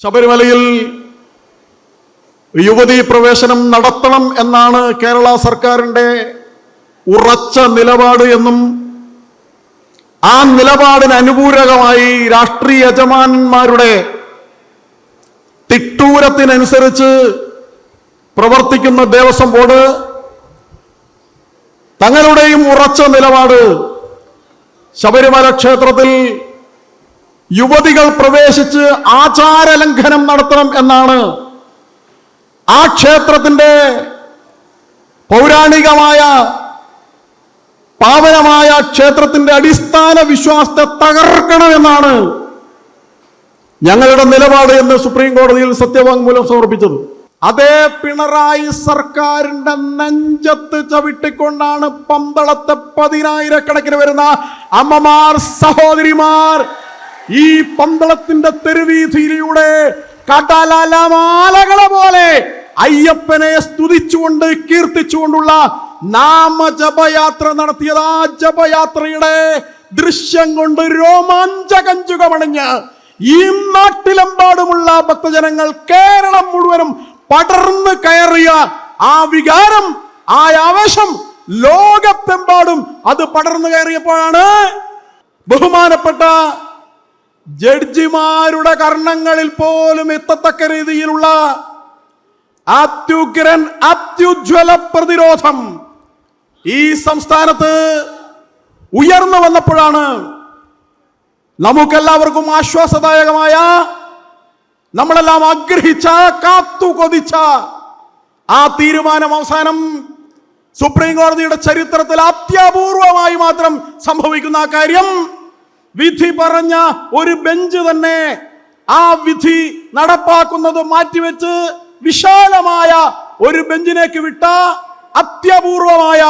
ശബരിമലയിൽ യുവതി പ്രവേശനം നടത്തണം എന്നാണ് കേരള സർക്കാരിന്റെ ഉറച്ച നിലപാട് എന്നും ആ നിലപാടിന് അനുപൂരകമായി രാഷ്ട്രീയ യജമാനന്മാരുടെ തിട്ടൂരത്തിനനുസരിച്ച് പ്രവർത്തിക്കുന്ന ദേവസ്വം ബോർഡ് തങ്ങളുടെയും ഉറച്ച നിലപാട് ശബരിമല ക്ഷേത്രത്തിൽ യുവതികൾ പ്രവേശിച്ച് ആചാരലംഘനം നടത്തണം എന്നാണ് ആ ക്ഷേത്രത്തിന്റെ പൗരാണികമായ പാവനമായ ക്ഷേത്രത്തിന്റെ അടിസ്ഥാന വിശ്വാസത്തെ തകർക്കണമെന്നാണ് ഞങ്ങളുടെ നിലപാട് എന്ന് സുപ്രീം കോടതിയിൽ സത്യവാങ്മൂലം സമർപ്പിച്ചത്. അതേ പിണറായി സർക്കാരിന്റെ നെഞ്ചത്ത് ചവിട്ടിക്കൊണ്ടാണ് പന്തളത്തെ പതിനായിരക്കണക്കിന് വരുന്ന അമ്മമാർ സഹോദരിമാർ ഈ പന്തളത്തിന്റെ തെരുവീതിയിലൂടെ കടലമാലകളെ പോലെ അയ്യപ്പനെ സ്തുതിച്ചുകൊണ്ട് കീർത്തിച്ചുകൊണ്ടുള്ള നാമജപയാത്ര നടത്തിയത് ആ ജപയാത്രയുടെ ദൃശ്യം കൊണ്ട് രോമാഞ്ചകഞ്ചുകമണിഞ്ഞ് ഈ നാട്ടിലെമ്പാടുമുള്ള ഭക്തജനങ്ങൾ കേരളം മുഴുവനും പടർന്ന് കയറിയ ആ വികാരം ആ ആവേശം ലോകത്തെമ്പാടും അത് പടർന്നു കയറിയപ്പോഴാണ് ബഹുമാനപ്പെട്ട ജഡ്ജിമാരുടെ കർണങ്ങളിൽ പോലും എത്തത്തക്ക രീതിയിലുള്ള അത്യുഗ്രൻ അത്യുജ്വല പ്രതിരോധം ഈ സംസ്ഥാനത്ത് ഉയർന്നു വന്നപ്പോഴാണ് നമുക്കെല്ലാവർക്കും ആശ്വാസദായകമായ നമ്മളെല്ലാം ആഗ്രഹിച്ച കാത്തു കൊതിച്ച ആ തീരുമാനം അവസാനം സുപ്രീം കോടതിയുടെ ചരിത്രത്തിൽ അത്യപൂർവമായി മാത്രം സംഭവിക്കുന്ന ആ കാര്യം വിധി പറഞ്ഞ ഒരു ബെഞ്ച് തന്നെ ആ വിധി നടപ്പാക്കുന്നത് മാറ്റിവെച്ച് വിശാലമായ ഒരു ബെഞ്ചിനേക്ക് വിട്ട അത്യപൂർവമായ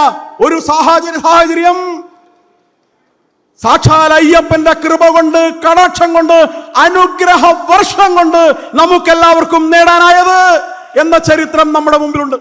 ഒരു സാഹചര്യ സാഹചര്യം. സാക്ഷാൽ അയ്യപ്പന്റെ കൃപ കൊണ്ട് കടാക്ഷം കൊണ്ട് അനുഗ്രഹ വർഷം കൊണ്ട് നമുക്കെല്ലാവർക്കും നേടാനായത് എന്ന ചരിത്രം നമ്മുടെ മുമ്പിലുണ്ട്.